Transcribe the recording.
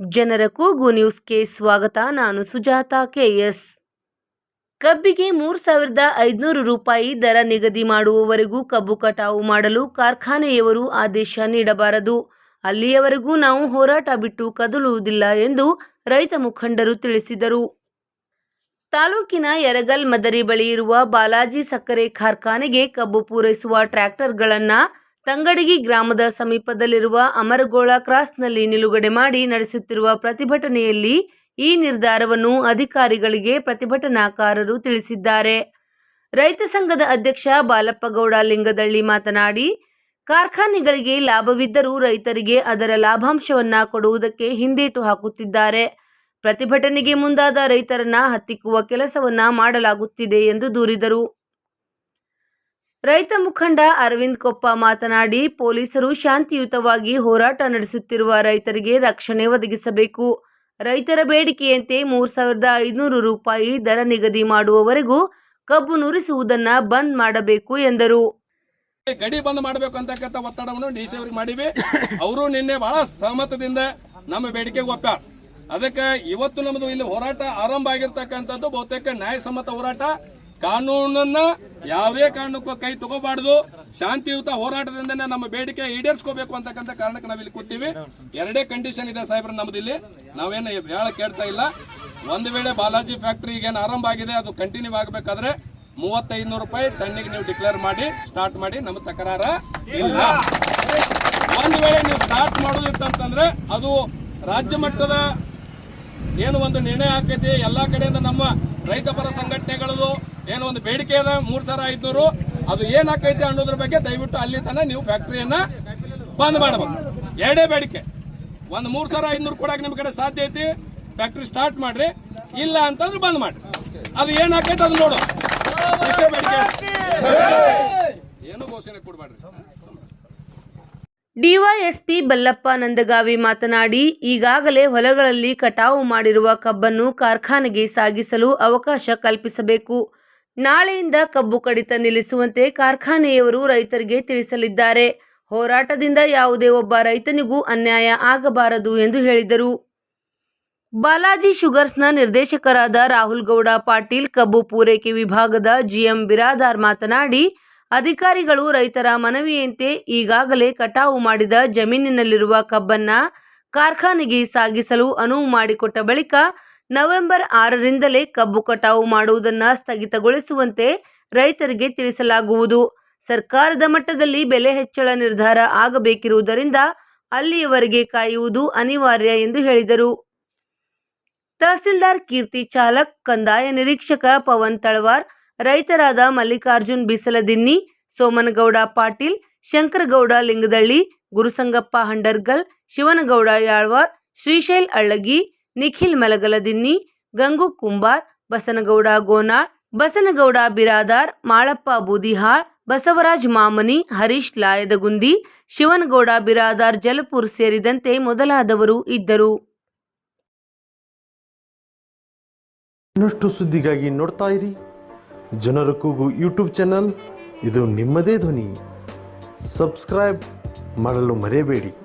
ಜನರ ಕೂಗು ನ್ಯೂಸ್ಗೆ ಸ್ವಾಗತ. ನಾನು ಸುಜಾತ ಕೆಎಸ್ ಕಬ್ಬಿಗೆ ಮೂರು ಸಾವಿರದ ಐದುನೂರು ರೂಪಾಯಿ ದರ ನಿಗದಿ ಮಾಡುವವರೆಗೂ ಕಬ್ಬು ಕಟಾವು ಮಾಡಲು ಕಾರ್ಖಾನೆಯವರು ಆದೇಶ ನೀಡಬಾರದು. ಅಲ್ಲಿಯವರೆಗೂ ನಾವು ಹೋರಾಟ ಬಿಟ್ಟು ಕದಲುವುದಿಲ್ಲ ಎಂದು ರೈತ ಮುಖಂಡರು ತಿಳಿಸಿದರು. ತಾಲೂಕಿನ ಯರಗಲ್ ಮದರಿ ಬಳಿ ಇರುವ ಬಾಲಾಜಿ ಸಕ್ಕರೆ ಕಾರ್ಖಾನೆಗೆ ಕಬ್ಬು ಪೂರೈಸುವ ಟ್ರ್ಯಾಕ್ಟರ್ಗಳನ್ನು ತಂಗಡಗಿ ಗ್ರಾಮದ ಸಮೀಪದಲ್ಲಿರುವ ಅಮರಗೋಳ ಕ್ರಾಸ್ನಲ್ಲಿ ನಿಲುಗಡೆ ಮಾಡಿ ನಡೆಸುತ್ತಿರುವ ಪ್ರತಿಭಟನೆಯಲ್ಲಿ ಈ ನಿರ್ಧಾರವನ್ನು ಅಧಿಕಾರಿಗಳಿಗೆ ಪ್ರತಿಭಟನಾಕಾರರು ತಿಳಿಸಿದ್ದಾರೆ. ರೈತ ಸಂಘದ ಅಧ್ಯಕ್ಷ ಬಾಲಪ್ಪಗೌಡ ಲಿಂಗದಳ್ಳಿ ಮಾತನಾಡಿ, ಕಾರ್ಖಾನೆಗಳಿಗೆ ಲಾಭವಿದ್ದರೂ ರೈತರಿಗೆ ಅದರ ಲಾಭಾಂಶವನ್ನ ಕೊಡುವುದಕ್ಕೆ ಹಿಂದೇಟು ಹಾಕುತ್ತಿದ್ದಾರೆ. ಪ್ರತಿಭಟನೆಗೆ ಮುಂದಾದ ರೈತರನ್ನ ಹತ್ತಿಕ್ಕುವ ಕೆಲಸವನ್ನ ಮಾಡಲಾಗುತ್ತಿದೆ ಎಂದು ದೂರಿದರು. ರೈತ ಮುಖಂಡ ಅರವಿಂದ್ ಕೊಪ್ಪ ಮಾತನಾಡಿ, ಪೊಲೀಸರು ಶಾಂತಿಯುತವಾಗಿ ಹೋರಾಟ ನಡೆಸುತ್ತಿರುವ ರೈತರಿಗೆ ರಕ್ಷಣೆ ಒದಗಿಸಬೇಕು. ರೈತರ ಬೇಡಿಕೆಯಂತೆ ಮೂರು ಸಾವಿರದ ಐದುನೂರು ರೂಪಾಯಿ ದರ ನಿಗದಿ ಮಾಡುವವರೆಗೂ ಕಬ್ಬು ನುರಿಸುವುದನ್ನ ಬಂದ್ ಮಾಡಬೇಕು ಎಂದರು. ಗಡಿ ಬಂದ್ ಮಾಡಬೇಕು ಅಂತಕ್ಕಂಥ ಒತ್ತಡವನ್ನು ಡಿ ಮಾಡಿವೆ ಅವ್ರಿಗೆ ಮಾಡಿವಿ. ಅವರು ನಿನ್ನೆ ಬಹಳ ಸಹಮತದಿಂದ ನಮ್ಮ ಬೇಡಿಕೆಗೆ ಒಪ್ಪಾರ ಅದಕ್ಕೆ ಇವತ್ತು ನಮ್ಮದು ಇಲ್ಲಿ ಹೋರಾಟ ಆರಂಭ ಆಗಿರ್ತಕ್ಕಂಥದ್ದು ಬಹುತೇಕ ನ್ಯಾಯಸಮ್ಮತ ಹೋರಾಟ. ಕಾನೂನನ್ನ ಯಾವುದೇ ಕಾರಣಕ್ಕೂ ಕೈ ತಗೋಬಾರ್ದು. ಶಾಂತಿಯುತ ಹೋರಾಟದಿಂದನೇ ನಮ್ಮ ಬೇಡಿಕೆ ಈಡೇರಿಸ್ಕೋಬೇಕು ಅಂತಕ್ಕಂಥ ಕಾರಣಕ್ಕೆ ನಾವಿಲ್ಲಿ ಕೂತೀವಿ. ಎರಡೇ ಕಂಡೀಷನ್ ಇದೆ ಸಾಹೇಬ್ರ ನಮ್ದು ಇಲ್ಲಿ ನಾವೇನು ಹೇಳ ಕೇಳ್ತಾ ಇಲ್ಲ. ಒಂದು ವೇಳೆ ಬಾಲಾಜಿ ಫ್ಯಾಕ್ಟ್ರಿ ಈಗೇನು ಆರಂಭ ಆಗಿದೆ, ಅದು ಕಂಟಿನ್ಯೂ ಆಗಬೇಕಾದ್ರೆ ಮೂವತ್ತೈದು ರೂಪಾಯಿ ತಣ್ಣಿಗೆ ನೀವು ಡಿಕ್ಲೇರ್ ಮಾಡಿ ಸ್ಟಾರ್ಟ್ ಮಾಡಿ, ನಮ್ಮ ತಕರಾರ ಇಲ್ಲ. ಒಂದು ವೇಳೆ ನೀವು ಸ್ಟಾರ್ಟ್ ಮಾಡೋದಿತ್ತಂತಂದ್ರೆ ಅದು ರಾಜ್ಯ ಮಟ್ಟದ ಏನು ಒಂದು ನಿರ್ಣಯ ಆಕೈತಿ, ಎಲ್ಲಾ ಕಡೆಯಿಂದ ನಮ್ಮ ರೈತಪರ ಸಂಘಟನೆಗಳದು ಏನು ಒಂದು ಬೇಡಿಕೆ ಇದೆ, ಮೂರ್ ಸಾವಿರ ಐದ್ನೂರು. ಅದು ಏನಾಕೈತಿ ಅನ್ನೋದ್ರ ಬಗ್ಗೆ ದಯವಿಟ್ಟು ಅಲ್ಲಿ ತನಕ ನೀವು ಫ್ಯಾಕ್ಟರಿಯನ್ನ ಬಂದ್ ಮಾಡಬೇಕು. ಎರಡೇ ಬೇಡಿಕೆ. ಒಂದು ಮೂರ್ ಸಾವಿರ ಐದ್ನೂರು ಕೊಡಕ್ಕೆ ನಿಮ್ ಕಡೆ ಸಾಧ್ಯ ಐತಿ, ಫ್ಯಾಕ್ಟ್ರಿ ಸ್ಟಾರ್ಟ್ ಮಾಡ್ರಿ. ಇಲ್ಲ ಅಂತಂದ್ರೆ ಬಂದ್ ಮಾಡ್ರಿ. ಅದು ಏನಾಕೈತಿ ಅದು ನೋಡು. ಏನು ಘೋಷಣೆ ಕೊಡ್ಬೇಡ್ರಿ. ಡಿವೈಎಸ್ಪಿ ಬಲ್ಲಪ್ಪ ನಂದಗಾವಿ ಮಾತನಾಡಿ, ಈಗಾಗಲೇ ಹೊಲಗಳಲ್ಲಿ ಕಟಾವು ಮಾಡಿರುವ ಕಬ್ಬನ್ನು ಕಾರ್ಖಾನೆಗೆ ಸಾಗಿಸಲು ಅವಕಾಶ ಕಲ್ಪಿಸಬೇಕು. ನಾಳೆಯಿಂದ ಕಬ್ಬು ಕಡಿತ ನಿಲ್ಲಿಸುವಂತೆ ಕಾರ್ಖಾನೆಯವರು ರೈತರಿಗೆ ತಿಳಿಸಲಿದ್ದಾರೆ. ಹೋರಾಟದಿಂದ ಯಾವುದೇ ಒಬ್ಬ ರೈತನಿಗೂ ಅನ್ಯಾಯ ಆಗಬಾರದು ಎಂದು ಹೇಳಿದರು. ಬಾಲಾಜಿ ಶುಗರ್ಸ್ನ ನಿರ್ದೇಶಕರಾದ ರಾಹುಲ್ ಗೌಡ, ಪಾಟೀಲ್, ಕಬ್ಬು ಪೂರೈಕೆ ವಿಭಾಗದ ಜಿಎಂ ಬಿರಾದಾರ್ ಮಾತನಾಡಿ, ಅಧಿಕಾರಿಗಳು ರೈತರ ಮನವಿಯಂತೆ ಈಗಾಗಲೇ ಕಟಾವು ಮಾಡಿದ ಜಮೀನಿನಲ್ಲಿರುವ ಕಬ್ಬನ್ನ ಕಾರ್ಖಾನೆಗೆ ಸಾಗಿಸಲು ಅನುವು ಮಾಡಿಕೊಟ್ಟ ಬಳಿಕ ನವೆಂಬರ್ ಆರರಿಂದಲೇ ಕಬ್ಬು ಕಟಾವು ಮಾಡುವುದನ್ನು ಸ್ಥಗಿತಗೊಳಿಸುವಂತೆ ರೈತರಿಗೆ ತಿಳಿಸಲಾಗುವುದು. ಸರ್ಕಾರದ ಮಟ್ಟದಲ್ಲಿ ಬೆಲೆ ಹೆಚ್ಚಳ ನಿರ್ಧಾರ ಆಗಬೇಕಿರುವುದರಿಂದ ಅಲ್ಲಿಯವರೆಗೆ ಕಾಯುವುದು ಅನಿವಾರ್ಯ ಎಂದು ಹೇಳಿದರು. ತಹಸೀಲ್ದಾರ್ ಕೀರ್ತಿ ಚಾಲಕ್, ಕಂದಾಯ ನಿರೀಕ್ಷಕ ಪವನ್ ತಳವಾರ್, ರೈತರಾದ ಮಲ್ಲಿಕಾರ್ಜುನ್ ಬಿಸಲದಿನ್ನಿ, ಸೋಮನಗೌಡ ಪಾಟೀಲ್, ಶಂಕರಗೌಡ ಲಿಂಗದಳ್ಳಿ, ಗುರುಸಂಗಪ್ಪ ಹಂಡರ್ಗಲ್, ಶಿವನಗೌಡ ಯಾಳ್ವಾರ್, ಶ್ರೀಶೈಲ್ ಅಳ್ಳಗಿ ನಿಖಿಲ್ ಮಲಗಲದಿನ್ನಿ, ಗಂಗು ಕುಂಬಾರ್, ಬಸನಗೌಡ ಗೋನಾಳ್, ಬಸನಗೌಡ ಬಿರಾದಾರ್, ಮಾಳಪ್ಪ ಬೂದಿಹಾಳ್, ಬಸವರಾಜ್ ಮಾಮನಿ, ಹರೀಶ್ ಲಾಯದಗುಂದಿ, ಶಿವನಗೌಡ ಬಿರಾದಾರ್, ಜಲಪುರ್ ಸೇರಿದಂತೆ ಮೊದಲಾದವರು ಇದ್ದರು. ಇನ್ನಷ್ಟು ಸುದ್ದಿಗಾಗಿ ನೋಡ್ತಾ ಇರಿ. ಜನರ ಕೂಗು ಯೂಟ್ಯೂಬ್ ಚಾನಲ್. ಇದು ನಿಮ್ಮದೇ ಧ್ವನಿ. ಸಬ್ಸ್ಕ್ರೈಬ್ ಮಾಡಲು ಮರೆಯಬೇಡಿ.